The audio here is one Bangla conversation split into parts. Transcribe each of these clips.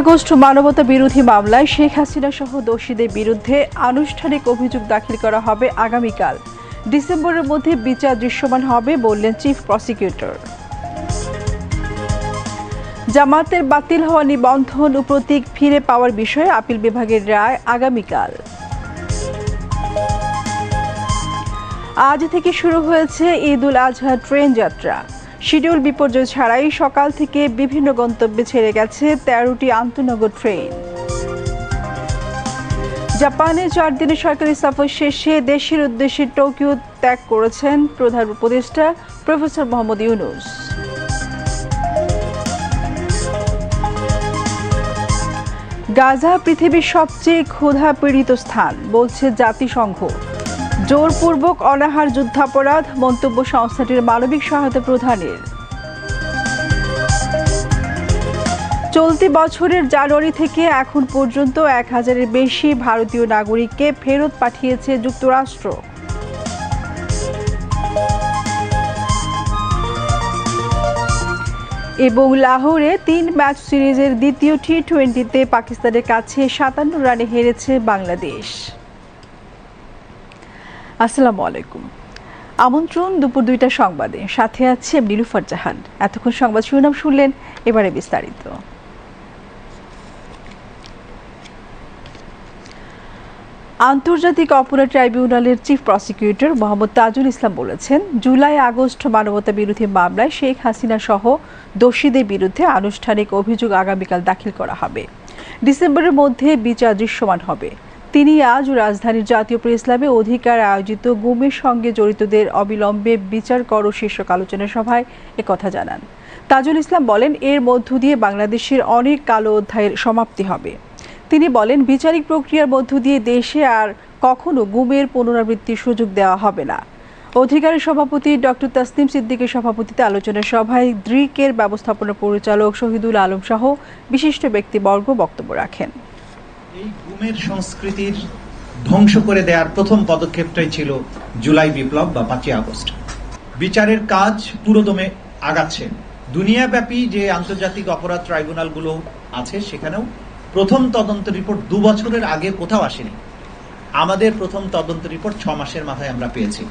আগস্ট মানবতা বিরোধী মামলায় শেখ হাসিনা সহ দোষীদের বিরুদ্ধে আনুষ্ঠানিক অভিযোগ দাখিল করা হবে আগামীকাল। ডিসেম্বরের মধ্যে বিচার দৃশ্যমান হবে, বললেন চিফ প্রসিকিউটর। জামাতের বাতিল হওয়া নিবন্ধন ও প্রতীক ফিরে পাওয়ার বিষয়ে আপিল বিভাগের রায় আগামীকাল। আজ থেকে শুরু হয়েছে ঈদ উল আজহা ট্রেন যাত্রা। শিডিউল বিপর্যয় ছাড়াই সকাল থেকে বিভিন্ন গন্তব্যে ছেড়ে গেছে তেরোটি আন্তনগর ট্রেন। জাপানে চার দিনের সরকারি সফর শেষে দেশের উদ্দেশ্যে টোকিও ত্যাগ করেছেন প্রধান উপদেষ্টা প্রফেসর মোহাম্মদ ইউনুস। গাজা পৃথিবীর সবচেয়ে ক্ষুধা পীড়িত স্থান, বলছে জাতিসংঘ। জোরপূর্বক অনাহার যুদ্ধাপরাধ, মন্তব্য সংস্থাটির মানবিক সহায়তা প্রধানের। চলতি বছরের জানুয়ারি থেকে এখন পর্যন্ত এক হাজারের বেশি ভারতীয় নাগরিককে ফেরত পাঠিয়েছে যুক্তরাষ্ট্র। এবং লাহোরে তিন ম্যাচ সিরিজের দ্বিতীয় টি টোয়েন্টিতে পাকিস্তানের কাছে সাতান্ন রানে হেরেছে বাংলাদেশ। আসসালামু আলাইকুম। আমন্ত্রণ দুপুর দুইটা সংবাদে। সাথে আছে নীলুফার জাহান এতক্ষণ সংবাদ শিরোনাম শুনলেন, এবারে বিস্তারিত। আন্তর্জাতিক অপরাধ ট্রাইব্যুনালের চিফ প্রসিকিউটর মোহাম্মদ তাজুল ইসলাম বলেছেন, জুলাই আগস্ট মানবতা বিরোধী মামলায় শেখ হাসিনা সহ দোষীদের বিরুদ্ধে আনুষ্ঠানিক অভিযোগ আগামীকাল দাখিল করা হবে। ডিসেম্বরের মধ্যে বিচার দৃশ্যমান হবে। তিনি আজ রাজধানীর জাতীয় প্রেস ক্লাবে অধিকার আয়োজিত গুমের সঙ্গে জড়িতদের অবিলম্বে বিচার করো শীর্ষক আলোচনা সভায় একথা জানান। তাজুল ইসলাম বলেন, এর মধ্য দিয়ে বাংলাদেশের অনেক কালো অধ্যায়ের সমাপ্তি হবে। তিনি বলেন, বিচারিক প্রক্রিয়ার মধ্য দিয়ে দেশে আর কখনো গুমের পুনরাবৃত্তির সুযোগ দেওয়া হবে না। অধিকারের সভাপতি ডক্টর তাসনিম সিদ্দিকের সভাপতিতে আলোচনা সভায় দ্রিকের ব্যবস্থাপনা পরিচালক শহীদুল আলম সহ বিশিষ্ট ব্যক্তিবর্গ বক্তব্য রাখেন। এই গুমের সংস্কৃতির ধ্বংস করে দেওয়ার প্রথম পদক্ষেপটাই ছিল জুলাই বিপ্লব বা পাঁচই আগস্ট। বিচারের কাজ পুরোদমে আগাচ্ছে। দুনিয়াব্যাপী যে আন্তর্জাতিক অপরাধ ট্রাইব্যুনালগুলো আছে, সেখানেও প্রথম তদন্ত রিপোর্ট দু বছরের আগে কোথাও আসেনি। আমাদের প্রথম তদন্ত রিপোর্ট ছ মাসের মাথায় আমরা পেয়েছি।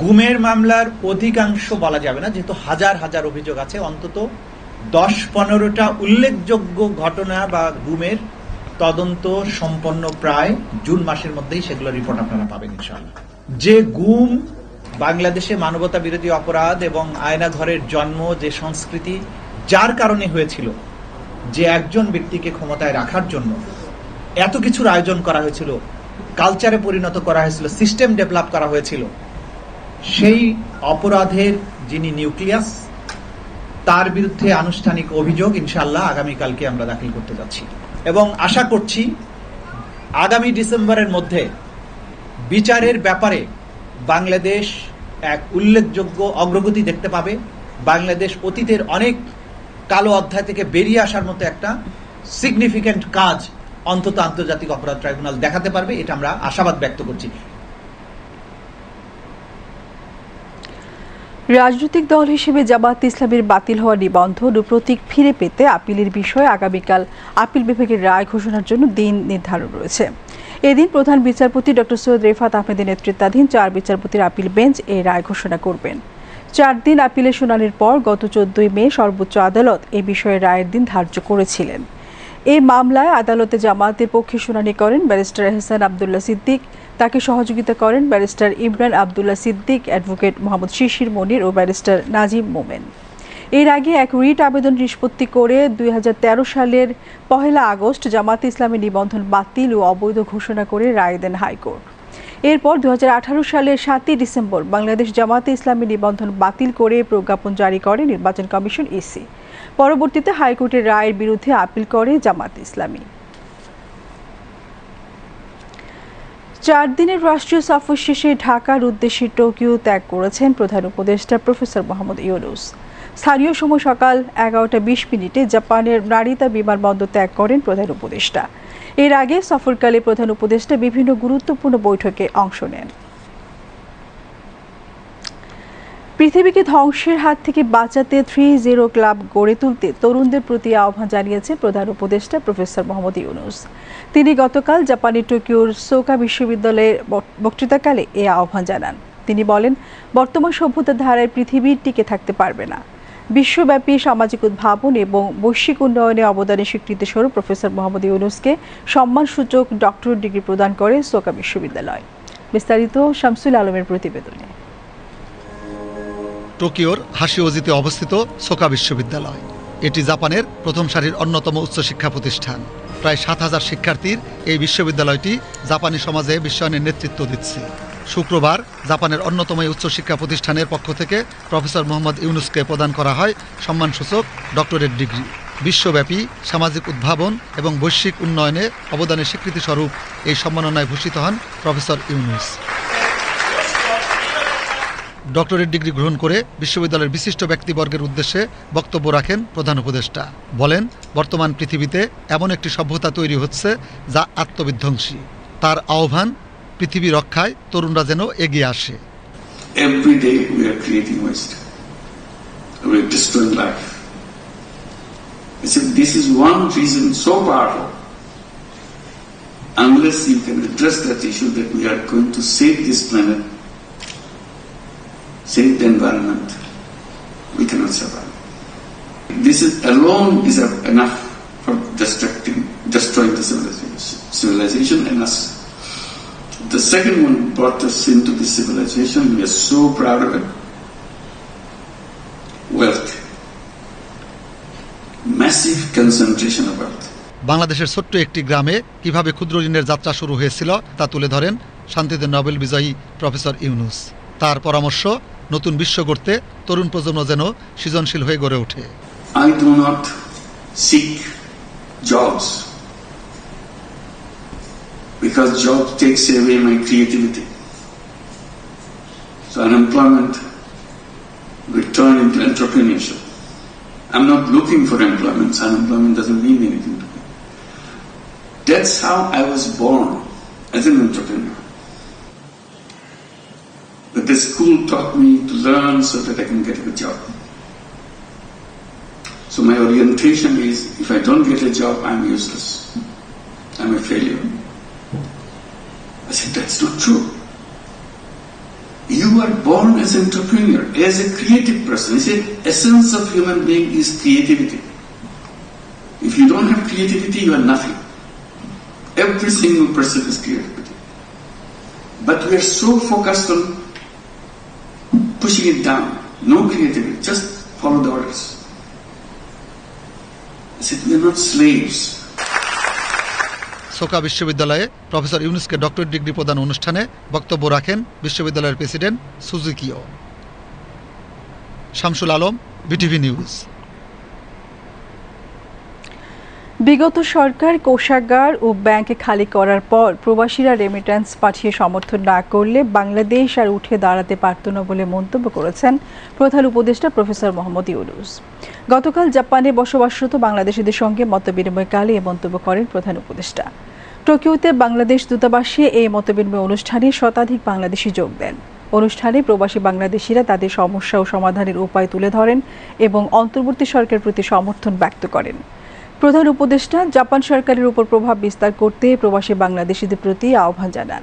গুমের মামলার অধিকাংশ বলা যাবে না, যেহেতু হাজার হাজার অভিযোগ আছে, অন্তত দশ পনেরোটা উল্লেখযোগ্য ঘটনা বা গুমের তদন্ত সম্পন্ন প্রায় জুন মাসের মধ্যেই সেগুলো রিপোর্ট আপনারা পাবেন ইনশাআল্লাহ। যে গুম বাংলাদেশে মানবতা বিরোধী অপরাধ এবং আয়না ঘরের জন্ম যে সংস্কৃতি যার কারণে হয়েছিল যে একজন ব্যক্তিকে ক্ষমতায় রাখার জন্য এত কিছুর আয়োজন করা হয়েছিল কালচারে পরিণত করা হয়েছিল সিস্টেম ডেভেলপ করা হয়েছিল সেই অপরাধের যিনি নিউক্লিয়াস তার বিরুদ্ধে আনুষ্ঠানিক অভিযোগ ইনশাল্লাহ আগামীকালকে আমরা দাখিল করতে যাচ্ছি। এবং আশা করছি আগামী ডিসেম্বরের মধ্যে বিচারের ব্যাপারে বাংলাদেশ এক উল্লেখযোগ্য অগ্রগতি দেখতে পাবে। বাংলাদেশ অতীতের অনেক কালো অধ্যায় থেকে বেরিয়ে আসার মতো একটা সিগনিফিক্যান্ট কাজ অন্তত আন্তর্জাতিক অপরাধ ট্রাইব্যুনাল দেখাতে পারবে, এটা আমরা আশাবাদ ব্যক্ত করছি। রাজনৈতিক দল হিসেবে জামাত ইসলামের বাতিল হওয়া নিবন্ধন ও প্রতীক ফিরে পেতে আপিলের বিষয়ে আগামীকাল আপিল বিভাগের রায় ঘোষণার জন্য দিন নির্ধারণ রয়েছে। এদিন প্রধান বিচারপতি ডক্টর সৈয়দ রেফাত আহমেদের নেতৃত্বাধীন চার বিচারপতির আপিল বেঞ্চ এই রায় ঘোষণা করবেন। চার দিন আপিলের শুনানির পর গত চোদ্দই মে সর্বোচ্চ আদালত এ বিষয়ে রায়ের দিন ধার্য করেছিলেন। এই মামলায় আদালতে জামাতের পক্ষে শুনানি করেন ব্যারিস্টার এহসান আবদুল্লাহ সিদ্দিক। তাকে সহযোগিতা করেন ব্যারিস্টার ইমরান আবদুল্লাহ সিদ্দিক, অ্যাডভোকেট মোহাম্মদ শিশির মনির ও ব্যারিস্টার নাজিম মোমেন। এর আগে এক রিট আবেদন নিষ্পত্তি করে দুই হাজার তেরো সালের পহেলা আগস্ট জামাত ইসলামের নিবন্ধন বাতিল ও অবৈধ ঘোষণা করে রায় দেন হাইকোর্ট। এরপর দুই হাজার আঠারো সালের সাতই ডিসেম্বর বাংলাদেশ জামাতে ইসলামী নিবন্ধন বাতিল করে প্রজ্ঞাপন জারি করে নির্বাচন কমিশন ইসি। পরবর্তীতে হাইকোর্টের রায়ের বিরুদ্ধে আপিল করে জামাত ইসলামী। চার দিনের রাষ্ট্রীয় সফর শেষে ঢাকার উদ্দেশ্যে টোকিও ত্যাগ করেছেন প্রধান উপদেষ্টা প্রফেসর মোহাম্মদ ইউনুস। স্থানীয় সময় সকাল এগারোটা বিশ মিনিটে জাপানের নারিতা বিমানবন্দর ত্যাগ করেন প্রধান উপদেষ্টা। এর আগে সফরকালে প্রধান উপদেষ্টা বিভিন্ন গুরুত্বপূর্ণ বৈঠকে অংশ নেন। পৃথিবীকে ধ্বংসের হাত থেকে বাঁচাতে থ্রি জিরো ক্লাব গড়ে তুলতে তরুণদের প্রতি আহ্বান জানিয়েছে প্রধান উপদেষ্টা প্রফেসর মোহাম্মদ ইউনুস। তিনি গতকাল জাপানি টোকিওর সোকা বিশ্ববিদ্যালয়ের বক্তৃতাকালে এ আহ্বান জানান। তিনি বলেন, বর্তমান সভ্যতার ধারায় পৃথিবী টিকে থাকতে পারবে না। বিশ্বব্যাপী সামাজিক উদ্ভাবন এবং বৈশ্বিক উন্নয়নে অবদানের স্বীকৃতিস্বরূপ প্রফেসর মোহাম্মদ ইউনুসকে সম্মানসূচক ডক্টরেট ডিগ্রি প্রদান করে সোকা বিশ্ববিদ্যালয়। বিস্তারিত শামসুল আলমের প্রতিবেদনে। টোকিওর হাসিওজিতে অবস্থিত সোকা বিশ্ববিদ্যালয়। এটি জাপানের প্রথম সারির অন্যতম উচ্চশিক্ষা প্রতিষ্ঠান। প্রায় সাত হাজার শিক্ষার্থীর এই বিশ্ববিদ্যালয়টি জাপানি সমাজে বিশ্বায়নের নেতৃত্ব দিচ্ছে। শুক্রবার জাপানের অন্যতম উচ্চশিক্ষা প্রতিষ্ঠানের পক্ষ থেকে প্রফেসর মোহাম্মদ ইউনুসকে প্রদান করা হয় সম্মানসূচক ডক্টরেট ডিগ্রি। বিশ্বব্যাপী সামাজিক উদ্ভাবন এবং বৈশ্বিক উন্নয়নে অবদানের স্বীকৃতিস্বরূপ এই সম্মাননায় ভূষিত হন প্রফেসর ইউনুস। ডক্টরেট ডিগ্রি গ্রহণ করে বিশ্ববিদ্যালয়ের বিশিষ্ট ব্যক্তিবর্গের উদ্দেশ্যে বক্তব্য রাখেন প্রধান উপদেষ্টা। বলেন, বর্তমান পৃথিবীতে এমন একটি সভ্যতা তৈরি হচ্ছে যা আত্মবিধ্বংসী। তার আহ্বান, পৃথিবী রক্ষায় তরুণরা যেন এগিয়ে আসে। Unless you can address that issue that we are going to save this planet save the environment, we cannot survive. This is alone is enough for destructing, destroying the civilization, civilization and us. The second one brought us into this civilization. We are so proud of it. Wealth. Massive concentration of wealth. বাংলাদেশের ছোট্ট একটি গ্রামে কীভাবে ক্ষুদ্র ঋণের যাত্রা শুরু হয়েছিল তা তুলে ধরেন শান্তিতে নোবেল বিজয়ী প্রফেসর ইউনুস তার পরামর্শ নতুন বিশ্ব গড়তে তরুণ প্রজন্ম যেন সৃজনশীল হয়ে গড়ে ওঠে do not seek jobs because job takes away my creativity. So unemployment will turn into entrepreneurship. I'm not looking for employment. doesn't mean anything to me. That's how I was born as an entrepreneur. The school taught me to learn so that I can get a good job. So my orientation is if I don't get a job, I'm useless. I'm a failure. I said, that's not true. You are born as an entrepreneur, as a creative person. He said, essence of human being is creativity. If you don't have creativity, you are nothing. Every single person is creativity. But we are so focused on pushing it down. No creativity, just follow the orders. I said, we are not slaves. Soka বিশ্ববিদ্যালয়ে প্রফেসর ইউনুসকে ডক্টরেট ডিগ্রি প্রদান অনুষ্ঠানে বক্তব্য রাখেন বিশ্ববিদ্যালয়ের প্রেসিডেন্ট সুজুকিও শামসুল আলম বিটিভি নিউজ বিগত সরকার কোষাগার ও ব্যাংকে খালি করার পর প্রবাসীরা রেমিট্যান্স পাঠিয়ে সমর্থন না করলে বাংলাদেশ আর উঠে দাঁড়াতে পারত না বলে মন্তব্য করেছেন প্রধান উপদেষ্টা প্রফেসর মোহাম্মদ ইউনুস। গতকাল জাপানে বসবাসরত বাংলাদেশিদের সঙ্গে মতবিনিময়কালে এ মন্তব্য করেন প্রধান উপদেষ্টা। টোকিওতে বাংলাদেশ দূতাবাসে এই মতবিনিময় অনুষ্ঠানে শতাধিক বাংলাদেশি যোগ দেন। অনুষ্ঠানে প্রবাসী বাংলাদেশিরা তাদের সমস্যা ও সমাধানের উপায় তুলে ধরেন এবং অন্তর্বর্তী সরকারের প্রতি সমর্থন ব্যক্ত করেন। প্রধান উপদেষ্টা জাপান সরকারের উপর প্রভাব বিস্তার করতে প্রবাসী বাংলাদেশিদের প্রতি আহ্বান জানান।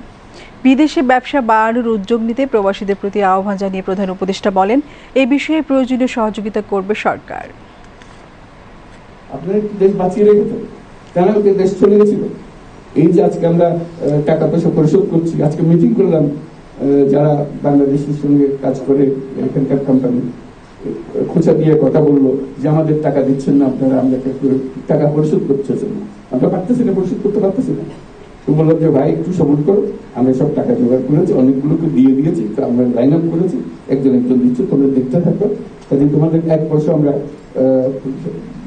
বিদেশে ব্যবসা বাড়ানোর উদ্যোগ নিতে প্রবাসীদের প্রতি আহ্বান জানিয়ে প্রধান উপদেষ্টা বলেন, এ বিষয়ে প্রয়োজনীয় সহযোগিতা করবে সরকার। এই যে আজকে আমরা টাকা পয়সা পরিশোধ করছি, আজকে মিটিং করলাম যারা বাংলাদেশের সঙ্গে কাজ করে এখানকার কোম্পানি খোঁচা দিয়ে কথা বলল যে, আমাদের টাকা দিচ্ছেন না আপনারা, আমরা টাকা পরিশোধ করতেছেন না? আমরা পারতেছি না, পরিশোধ করতে পারতেছি না। তো বললাম যে, ভাই, একটু সবুর করো, আমরা সব টাকা জোগাড় করেছি, অনেকগুলোকে দিয়ে দিয়েছি, তো আমরা লাইন আপ করেছি, একজন একজন দিচ্ছে, তোমরা দেখতে থাকো। কাজে তোমাদের এক পয়সা আমরা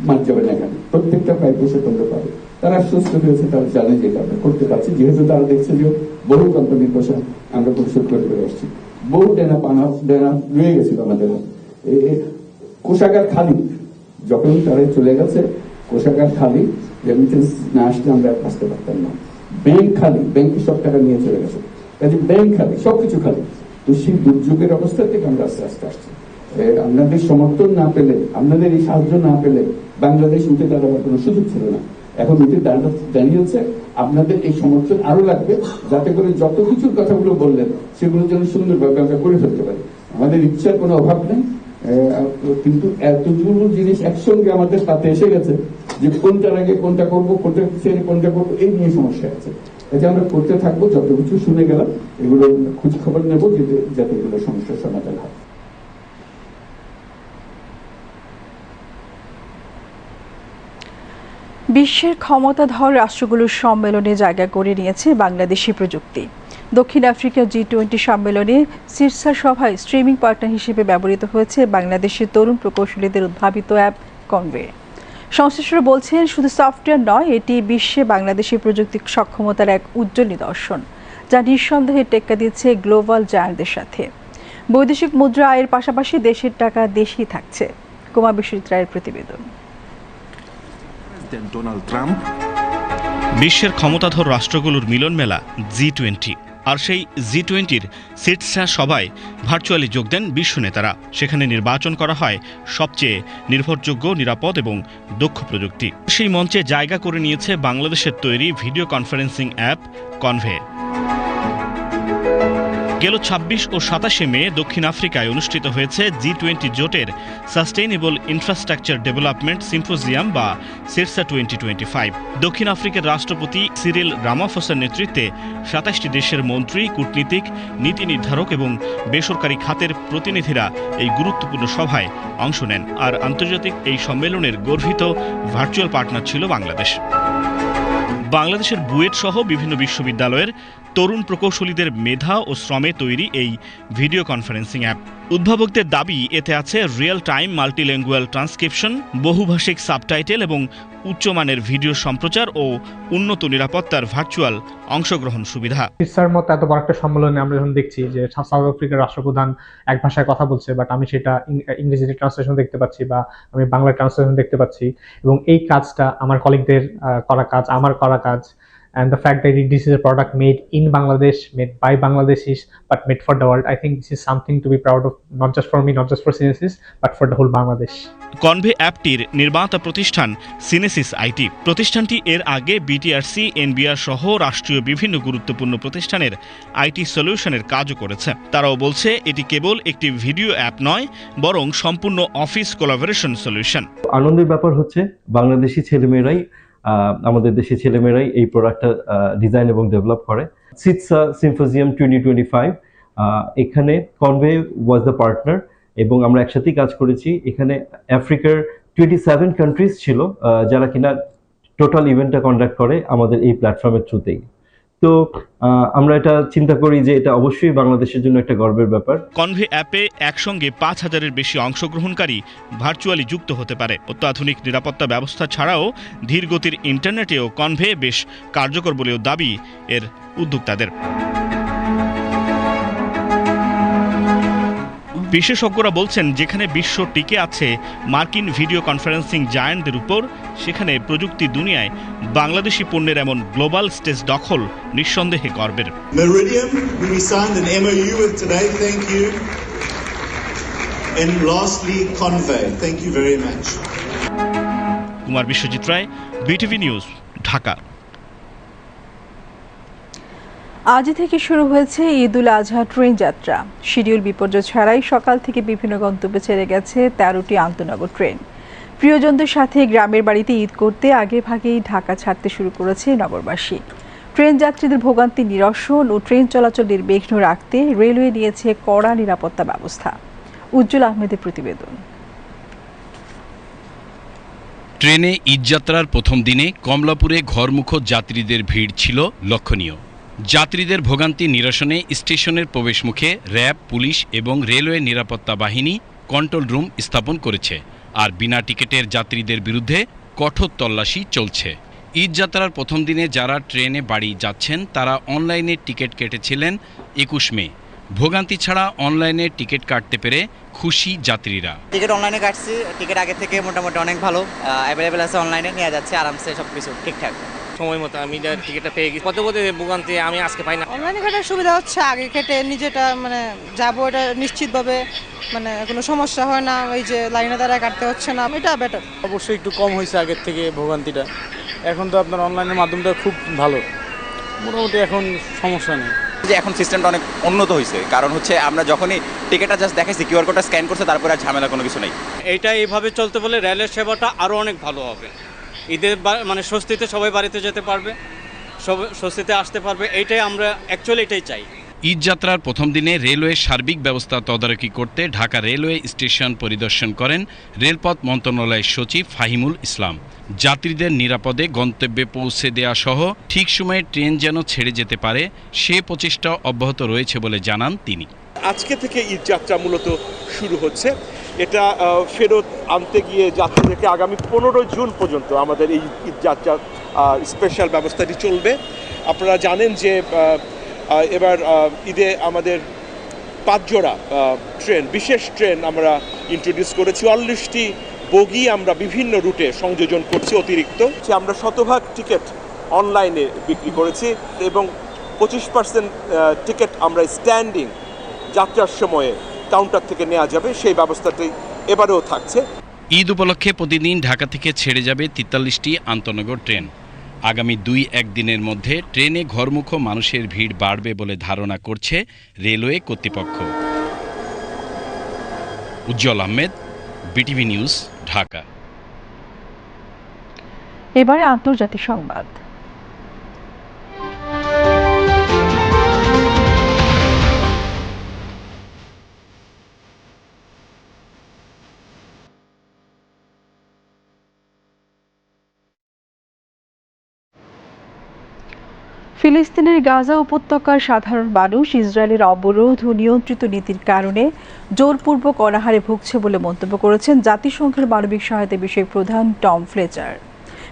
মার যাবে না এখানে। প্রত্যেকটা পাই পয়সা তোমরা পাবে। তারা আশ্বস্ত হয়েছে, তারা জানে যে এটা আমরা করতে পারছি। যেহেতু তারা দেখছে যে বহু কোম্পানির পয়সা আমরা পরিশোধ করে আসছি। বহু ডেনা পানা ডেনা রয়ে গেছিল আমাদের হাতে। কোষাগার খালি। যখন তারা চলে গেছে, কোষাগার খালি না আসলে আমরা বাঁচতে পারতাম না। ব্যাংক খালি ব্যাংকে সব টাকা নিয়ে চলে গেছে। কাজে ব্যাংক খালি, সবকিছু খালি। তো সেই দুর্যোগের অবস্থা থেকে আমরা আস্তে আস্তে আসছি। আপনাদের সমর্থন না পেলে, আপনাদের এই সাহায্য না পেলে বাংলাদেশ উঠে দাঁড়াবার কোনো সুযোগ ছিল না। এখন উঠে দাঁড়িয়েছে। আপনাদের এই সমর্থন আরও লাগবে, যাতে করে যত কিছুর কথাগুলো বললেন, সেগুলো যেন সুন্দরভাবে আমরা করে ফেলতে পারি। আমাদের ইচ্ছার কোনো অভাব নেই। কিন্তু এতগুলো জিনিস একসঙ্গে আমাদের সাথে এসে গেছে যে কোনটার আগে কোনটা করব, কোনটা ছেড়ে কোনটা করব, এই নিয়ে সমস্যা আছে। এতে আমরা করতে থাকব, যত কিছু শুনে গেলাম, এগুলো খোঁজ খবর নেব যাতে এগুলো সমস্যার সমাধান হয়। বিশ্বের ক্ষমতাধর রাষ্ট্রগুলোর সম্মেলনে জায়গা করে নিয়েছে বাংলাদেশি প্রযুক্তি। দক্ষিণ আফ্রিকা জি টোয়েন্টি সম্মেলনে শীর্ষ সভায় স্ট্রিমিং পার্টনার হিসেবে ব্যবহৃত হয়েছে বাংলাদেশের তরুণ প্রকৌশলীদের উদ্ভাবিত অ্যাপ কনভে সংশ্লিষ্টরা বলছেন শুধু সফটওয়্যার নয় এটি বিশ্বে বাংলাদেশি প্রযুক্তি সক্ষমতার এক উজ্জ্বল নিদর্শন যা নিঃসন্দেহে টেক্কা দিচ্ছে গ্লোবাল জায়ান্টদের সাথে। বৈদেশিক মুদ্রা আয়ের পাশাপাশি দেশের টাকা দেশেই থাকছে কুমার বিশ্বজিৎ রায়ের প্রতিবেদন। Donald Trump বিশ্বের ক্ষমতাধর রাষ্ট্রগুলোর মিলনমেলা জি টোয়েন্টি আর সেই জি টোয়েন্টির সিটসা সভায় ভার্চুয়ালি যোগ দেন বিশ্ব নেতারা। সেখানে নির্বাচন করা হয় সবচেয়ে নির্ভরযোগ্য, নিরাপদ এবং দক্ষ প্রযুক্তি। সেই মঞ্চে জায়গা করে নিয়েছে বাংলাদেশের তৈরি ভিডিও কনফারেন্সিং অ্যাপ কনভে। গেল ছাব্বিশ ও সাতাশে মে দক্ষিণ আফ্রিকায় অনুষ্ঠিত হয়েছে জি টোয়েন্টি জোটের সাস্টেইনেবল ইনফ্রাস্ট্রাকচার ডেভেলপমেন্ট সিম্পোজিয়াম বা সিরসা টোয়েন্টি টোয়েন্টি ফাইভ দক্ষিণ আফ্রিকার রাষ্ট্রপতি সিরিল রামাফোসার নেতৃত্বে সাতাশটি দেশের মন্ত্রী, কূটনীতিক, নীতি নির্ধারক এবং বেসরকারি খাতের প্রতিনিধিরা এই গুরুত্বপূর্ণ সভায় অংশ নেন। আর আন্তর্জাতিক এই সম্মেলনের গর্বিত ভার্চুয়াল পার্টনার ছিল বাংলাদেশ। বাংলাদেশের বুয়েট সহ বিভিন্ন বিশ্ববিদ্যালয়ের তরুণ প্রকৌশলীদের মেধা ও শ্রমে তৈরি এই ভিডিও কনফারেন্সিং অ্যাপ। উদ্ভাবকদের দাবি, এতে আছে রিয়েল টাইম মাল্টিল্যাঙ্গুয়াল ট্রান্সক্রিপশন, বহুভাষিক সাবটাইটেল এবং উচ্চমানের ভিডিও সম্প্রচার ও উন্নত নিরাপত্তার ভার্চুয়াল অংশগ্রহণ সুবিধা। ইসার মতো এত বড় একটা সম্মেলনে আমরা যখন দেখছি যে সাউথ আফ্রিকার রাষ্ট্রপ্রধান এক ভাষায় কথা বলছে বাট আমি সেটা ইংরেজিতে ট্রান্সলেশন দেখতে পাচ্ছি বা আমি বাংলা ট্রান্সলেশন দেখতে পাচ্ছি এবং এই কাজটা আমার কলিগদের করা কাজ, আমার করা কাজ and the fact that it- this is a product made in Bangladesh, made by Bangladeshis, but made for the world. I think this is something to be proud of, not just for me, not just for Synesis, but for the whole Bangladesh. Konve অ্যাপটির নির্মাতা প্রতিষ্ঠান সিনেসিস আইটি প্রতিষ্ঠানটি এর আগে বিটিআরসি এনবিআর সহ রাষ্ট্রীয় বিভিন্ন গুরুত্বপূর্ণ প্রতিষ্ঠানের আইটি সলিউশনের কাজও করেছে তারাও বলছে এটি কেবল একটি ভিডিও অ্যাপ নয় বরং সম্পূর্ণ অফিস কোলাবোরেশন সলিউশন আনন্দের ব্যাপার হচ্ছে বাংলাদেশি ছেলেমেয়েরাই আমাদের দেশে ছেলেমেয়েরাই এই প্রোডাক্টটা ডিজাইন এবং ডেভেলপ করে। সিটসা সিম্পোজিয়াম টোয়েন্টি টোয়েন্টি ফাইভ এখানে কনভে ওয়াজ দ্য পার্টনার এবং আমরা একসাথেই কাজ করেছি। এখানে আফ্রিকার টোয়েন্টি সেভেন কান্ট্রিজ ছিল যারা কিনা টোটাল ইভেন্টটা কন্ডাক্ট করে আমাদের এই প্ল্যাটফর্মের থ্রুতেই তো আমরা এটা চিন্তা করি যে এটা অবশ্যই বাংলাদেশের জন্য একটা গর্বের ব্যাপার। কনভে অ্যাপে একসঙ্গে পাঁচ হাজারের বেশি অংশগ্রহণকারী ভার্চুয়ালি যুক্ত হতে পারে। অত্যাধুনিক নিরাপত্তা ব্যবস্থা ছাড়াও ধীরগতির ইন্টারনেটেও কনভে বেশ কার্যকর বলেও দাবি এর উদ্যোক্তাদের। বিশেষজ্ঞরা বলছেন যেখানে বিশ্ব টিকে আছে মার্কিন ভিডিও কনফারেন্সিং জায়ান্টদের উপর সেখানে প্রযুক্তি দুনিয়ায় বাংলাদেশি পণ্যের এমন গ্লোবাল স্টেজ দখল নিঃসন্দেহে গর্বের. Kumar Biswajit Roy BTV news Dhaka. আজ থেকে শুরু হয়েছে ঈদ উল আজহা ট্রেন যাত্রা। শিডিউল বিপর্যয় ছাড়াই সকাল থেকে বিভিন্ন গন্তব্যে ছেড়ে গেছে তেরোটি আন্তনগর ট্রেন। প্রিয়জনদের সাথে গ্রামের বাড়িতে ঈদ করতে আগে ভাগেই ঢাকা ছাড়তে শুরু করেছে নগরবাসী। ট্রেন যাত্রীদের ভোগান্তি নিরসন ও ট্রেন চলাচল নির্বিঘ্ন রাখতে রেলওয়ে নিয়েছে কড়া নিরাপত্তা ব্যবস্থা। উজ্জ্বল আহমেদের প্রতিবেদন। ট্রেনে ঈদযাত্রার প্রথম দিনে কমলাপুরে ঘরমুখো যাত্রীদের ভিড় ছিল লক্ষণীয়। যাত্রীদের ভোগান্তি নিরসনে স্টেশনের প্রবেশমুখে র্যাব, পুলিশ এবং রেলওয়ে নিরাপত্তা বাহিনী কন্ট্রোল রুম স্থাপন করেছে আর বিনা টিকিটের যাত্রীদের বিরুদ্ধে কঠোর তল্লাশি চলছে। ঈদযাত্রার প্রথম দিনে যারা ট্রেনে বাড়ি যাচ্ছেন, তারা অনলাইনে টিকিট কেটেছিলেন একুশ মে। ভোগান্তি ছাড়া অনলাইনে টিকিট কাটতে পেরে খুশি যাত্রীরা। টিকিট অনলাইনে কাটছি, টিকিট আগে থেকে মোটামুটি অনেক ভালো অ্যাভেলেবেল আছে অনলাইনে নেওয়া যাচ্ছে, আরামসে সব কিছু ঠিকঠাক। সময় মতো আমি টিকিটটা পেয়ে গেছি। কত পথে ভোগান্তি আমি আজকে পাই না। অনলাইনে কাটার সুবিধা হচ্ছে আগে কেটে নিজেটা মানে যাব এটা নিশ্চিতভাবে মানে কোনো সমস্যা হয় না ওই যে লাইনে দাঁড়ায় কাটতে হচ্ছে না এটা বেটার অবশ্যই একটু কম হয়েছে আগের থেকে ভোগান্তিটা। এখন তো আপনার অনলাইনের মাধ্যমটা খুব ভালো। মোটামুটি এখন সমস্যা নেই। যে এখন সিস্টেমটা অনেক উন্নত হয়েছে কারণ হচ্ছে আমরা যখনই টিকিটটা জাস্ট দেখাইছি কিউআর কোডটা স্ক্যান করছে তারপরে আর ঝামেলা কোনো কিছু নেই। এইটা এইভাবে চলতে বলে রেলের সেবাটা আরও অনেক ভালো হবে। ঈদের মানে স্বস্তিতে সবাই বাড়িতে যেতে পারবে সব স্বস্তিতে আসতে পারবে এইটাই আমরা অ্যাকচুয়ালি এটাই চাই। ঈদযাত্রার প্রথম দিনে রেলওয়ে সার্বিক ব্যবস্থা তদারকি করতে ঢাকা রেলওয়ে স্টেশন পরিদর্শন করেন রেলপথ মন্ত্রণালয়ের সচিব ফাহিমুল ইসলাম। যাত্রীদের নিরাপদে গন্তব্যে পৌঁছে দেওয়া সহ ঠিক সময়ে ট্রেন যেন ছেড়ে যেতে পারে সে প্রচেষ্টা অব্যাহত রয়েছে বলে জানান তিনি। আজকে থেকে ঈদ যাত্রা মূলত শুরু হচ্ছে। এটা ফেরত আনতে গিয়ে যাত্রীদেরকে আগামী পনেরোই জুন পর্যন্ত আমাদের এই যাত্রা স্পেশাল ব্যবস্থাটি চলবে। আপনারা জানেন যে এবার ঈদে আমাদের পাঁচ জোড়া ট্রেন, বিশেষ ট্রেন আমরা ইন্ট্রোডিউস করেছি। চুয়াল্লিশটি বগি আমরা বিভিন্ন রুটে সংযোজন করছি অতিরিক্ত। যে আমরা শতভাগ টিকিট অনলাইনে বিক্রি করেছি এবং পঁচিশ পার্সেন্ট টিকিট আমরা স্ট্যান্ডিং যাত্রার সময়ে কাউন্টার থেকে নেওয়া যাবে সেই ব্যবস্থাটি এবারেও থাকছে। ঈদ উপলক্ষে প্রতিদিন ঢাকা থেকে ছেড়ে যাবে তেতাল্লিশটি আন্তনগর ট্রেন। আগামী দুই একদিনের মধ্যে ট্রেনে ঘরমুখ মানুষের ভিড় বাড়বে বলে ধারণা করছে রেলওয়ে কর্তৃপক্ষ। Ujjal Ahmed BTV news Dhaka. এবারে আন্তর্জাতিক সংবাদ। ফিলিস্তিনের গাজা উপত্যকার সাধারণ মানুষ ইসরায়েলের অবরোধ ও নিয়ন্ত্রিত নীতির কারণে জোরপূর্বক অনাহারে ভুগছে বলে মন্তব্য করেছেন জাতিসংঘের মানবিক সহায়তা বিষয়ক প্রধান টম ফ্লেচার।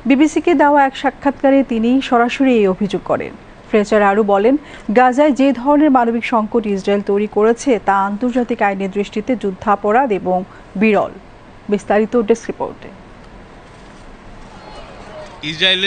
বিবিসিকে দেওয়া এক সাক্ষাৎকারে তিনি সরাসরি এই অভিযোগ করেন। ফ্লেচার আরও বলেন, গাজায় যে ধরনের মানবিক সংকট ইসরায়েল তৈরি করেছে তা আন্তর্জাতিক আইনের দৃষ্টিতে যুদ্ধাপরাধ এবং বিরল। বিস্তারিত ডেস্ক রিপোর্টে। ইসরায়েলের